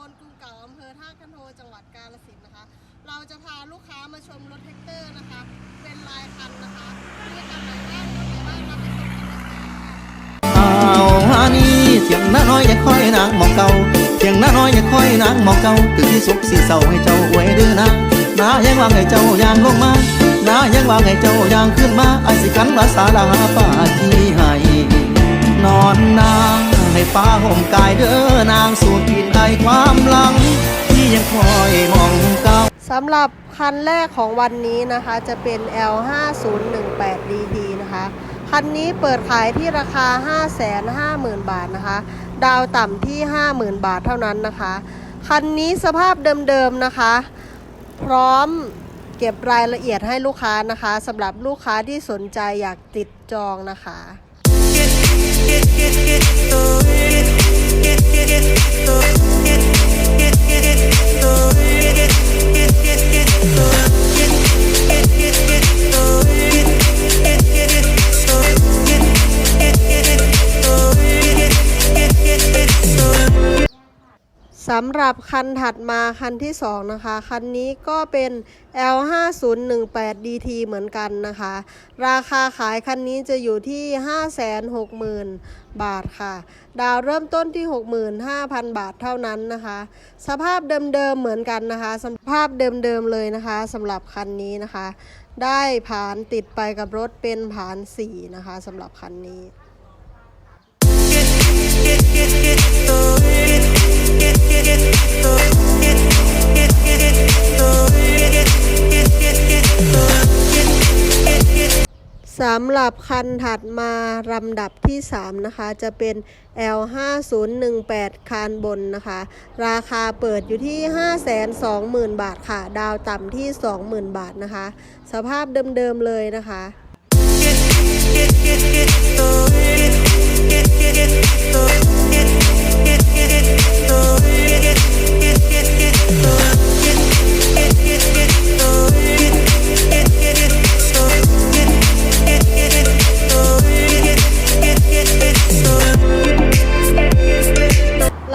บลกรุงเก่าอำเภอท่าคันโทจังหวัดกาฬสินธุ์นะคะ เราจะพาลูกค้ามาชมรถแท็กเตอร์นะคะ เป็นลายคันนะคะมีคันไหนบ้างรถไหนบ้างเราไปชมกันเลยค่ะเอาฮานี่เสียงน้าน้อยอย่าค่อยนางมองเก่าเสียงน้าน้อยอย่าค่อยนางมองเก่าถึงที่สุขสีเศร้าให้เจ้าไว้ดื้อนะน้ายังว่าให้เจ้ายางลงมาน้ายังว่าให้เจ้ายางขึ้นมาไอ้สิกันภาษาลาป้าที่ให้นอนนา ให้ฟ้าห่มกายเด้อนางสู่กินได้ความหลัง ที่ยังคอยมองเก่าสำหรับคันแรกของวันนี้นะคะจะเป็น L5018DT นะคะ คันนี้เปิดขายที่ราคา 550,000 บาทนะคะ ดาวต่ำที่ 50,000 บาทเท่านั้นนะคะ คันนี้สภาพเดิมๆนะคะ พร้อมเก็บรายละเอียดให้ลูกค้านะคะสำหรับลูกค้าที่สนใจอยากติดจองนะคะ Get, get, get, สำหรับคันถัดมาคันที่ 2 นะคะ คันนี้ก็เป็น L5018DT เหมือนกันนะคะ ราคาขายคันนี้จะอยู่ที่ 560,000 บาทค่ะ ดาวเริ่มต้นที่ 65,000 บาทเท่านั้นนะคะ สภาพเดิมๆเหมือนกันนะคะ สภาพเดิมๆเลยนะคะสำหรับคันนี้นะคะ ได้ผานติดไปกับรถเป็นผาน 4 นะคะสำหรับคันนี้ำหรับคันถัดมาลำดับที่ 3 นะคะ จะเป็น L5018 คานบนนะคะ ราคาเปิดอยู่ที่ 520,000 บาทค่ะ ดาวต่ำที่ 20,000 บาทนะคะ สภาพเดิมๆเลยนะคะ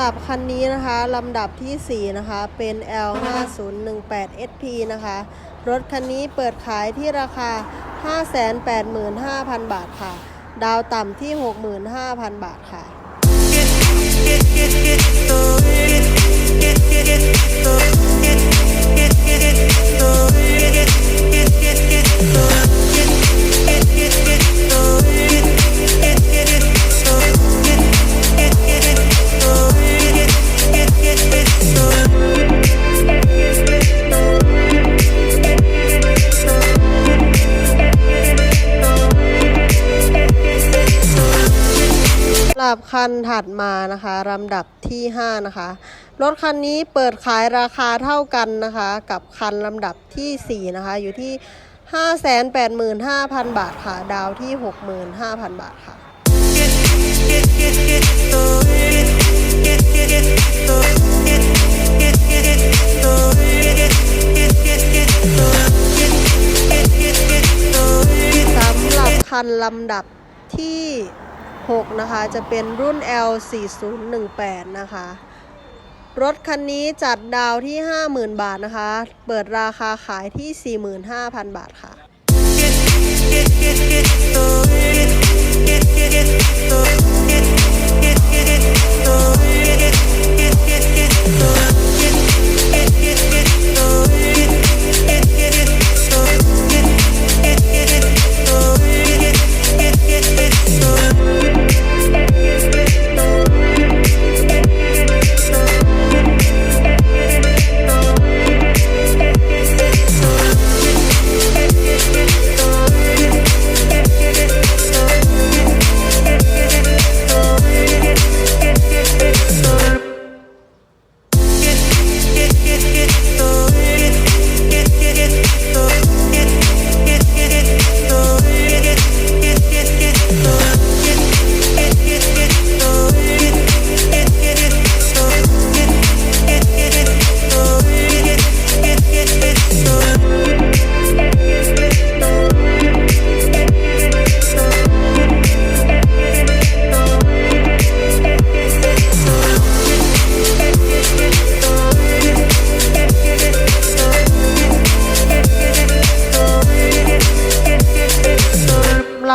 หลับคันนี้นะคะลำดับที่ 4 นะคะ เป็น L5018SP นะคะ รถคันนี้เปิดขายที่ราคา 585,000 บาทค่ะ ดาวต่ำที่ 65,000 บาทค่ะ คันถัดมานะคะลำดับที่ 5 นะคะ รถคันนี้เปิดขายราคาเท่ากันนะคะ กับคันลำดับทีสี่4 นะคะ อยู่ที่ 585,000 บาทค่ะ ดาวที่ 65,000 บาทค่ะ สำหรับคันลำดับที่ 6 นะคะ จะเป็นรุ่น L4018 นะคะ รถคันนี้จัดดาวที่ 50,000 บาทนะคะ เปิดราคาขายที่ 45,000 บาทค่ะส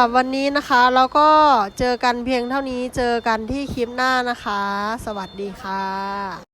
รับวันนี้นะคะเราก็เจอกันเพียงเท่านี้เจอกันที่คลิปหน้านะคะ สวัสดีค่ะ